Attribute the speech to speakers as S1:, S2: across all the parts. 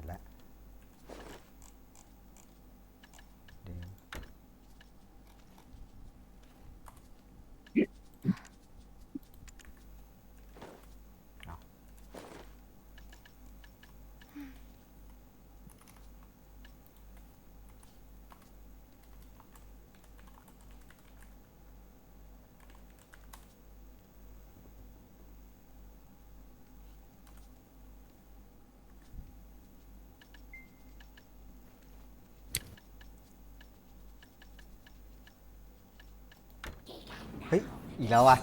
S1: ดแล้วเดี๋ยวเอา เฮ้ย อีกแล้ววะ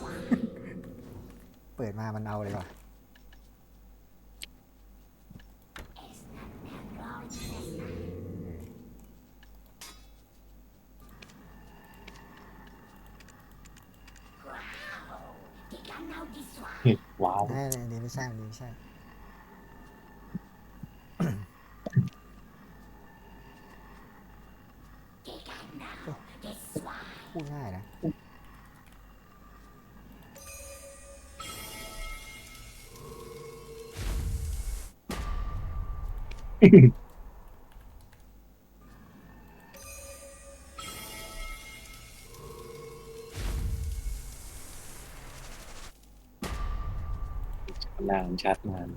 S1: เปิดมามันเอาเลยว่ะ
S2: ว้าว
S1: ไม่อันนี้ไม่ใช่อันนี้ไม่ใช่ พูดง่ายนะ
S2: นานชัดนาน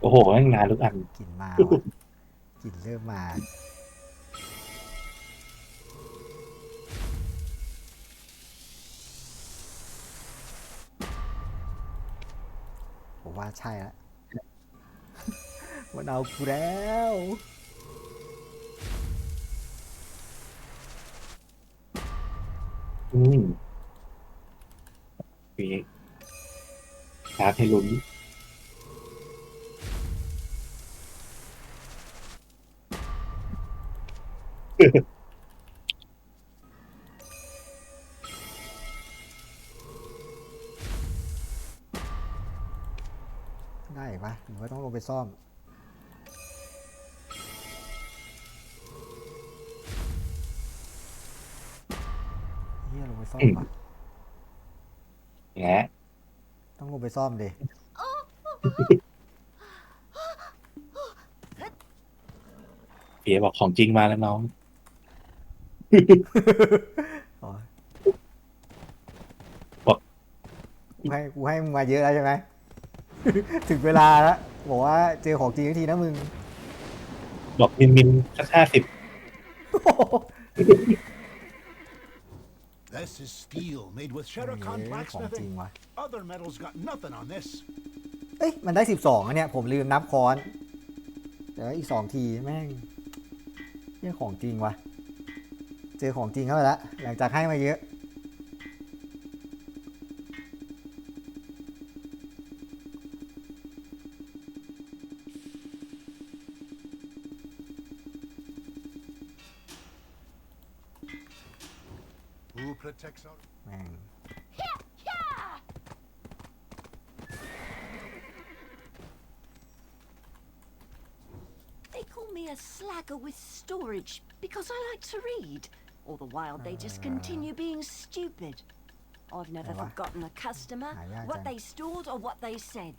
S2: โอ้โหแม่งนานทุกอัน
S1: กลิ่นมาว่ะกลิ่นเริ่มมา ผมว่าใช่แล้วมันเอากูแล้ว
S2: อืมมีการ์ดให้ลุ้น
S1: ได้ปะหรือว่าต้องลงไปซ่อม เฮียลงไปซ่อมปะ
S2: แงะ
S1: ต้องลงไปซ่อมดิ
S2: เปียบอกของจริงมาแล้วน้อง
S1: อ๋อ
S2: บอก
S1: กูให้กูให้มึงมาเยอะแล้วใช่ไหม ถึงเวลาแล้วบอกว่าเจอของจริงทันทีนะมึง
S2: บอกมินมินสักห้าสิบ
S3: This is steel made with
S1: เอ้
S3: Sherikon
S1: ยของจริง
S3: blacksmithing.
S1: วะ
S3: Other metals got nothing on this.
S1: เอ้ย มันได้สิบสองเนี่ย ผมลืมนับค้อนแต่ว่าอีกสองทีแม่งเรื่องของจริงวะ เจอของจริงเข้าไปแล้ว หลังจากให้มาเยอะ
S3: Who protects our
S1: แม่ง
S4: They call me a slacker with storage because I like to read. All the while they just continue being stupid. I've never
S1: Ewa.
S4: forgotten a customer,
S1: Ah, yeah,
S4: what
S1: then.
S4: they stored or what they said.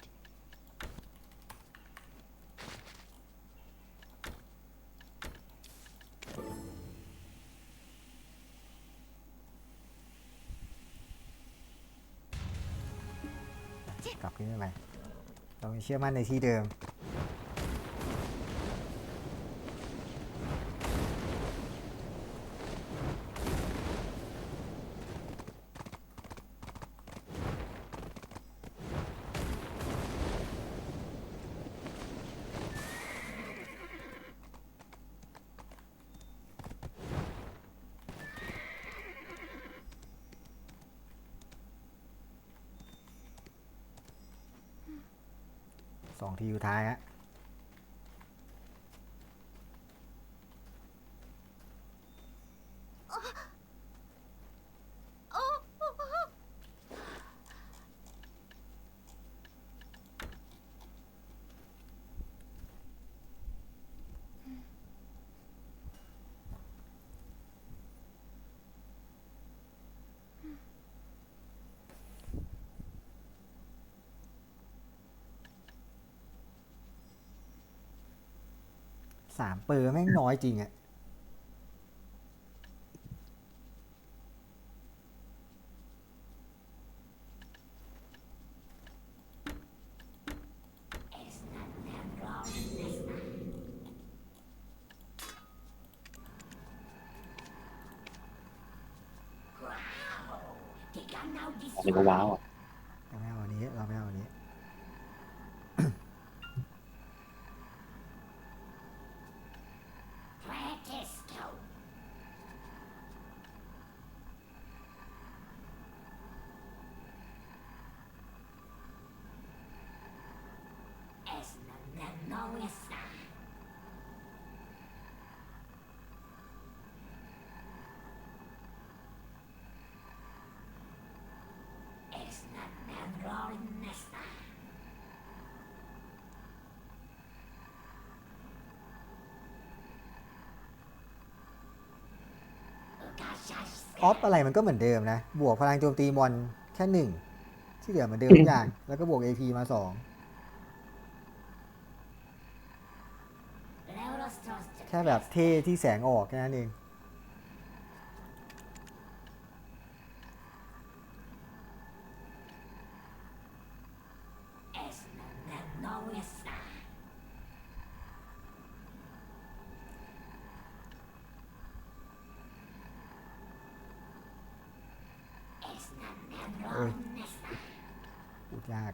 S1: กลับขึ้นไปใหม่เราเชื่อมั่นในที่เดิม
S5: สองทีสุดท้ายฮะ สามเปอร์แม่งน้อยจริงอะ
S2: อันนี้ก็ว้าวอะ
S5: เราไม่เอาอันนี้เราไม่เอาอันนี้ ออฟอะไรมันก็เหมือนเดิมนะ บวกพลังโจมตีมอนแค่หนึ่ง ที่เหลือเหมือนเดิมทุกอย่าง แล้วก็บวก AP มาสอง แค่แบบเท่ที่แสงออกแค่นั้นเองเอ้ยพูดยาก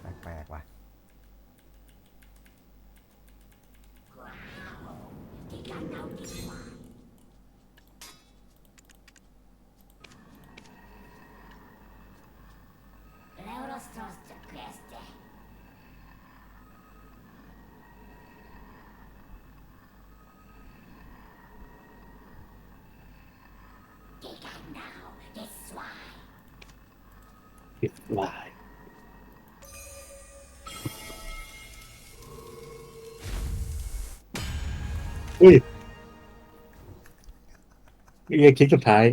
S5: แปลกๆว่ะ
S2: ผิดลายอุ้ยเรียกคลิปสุดท้าย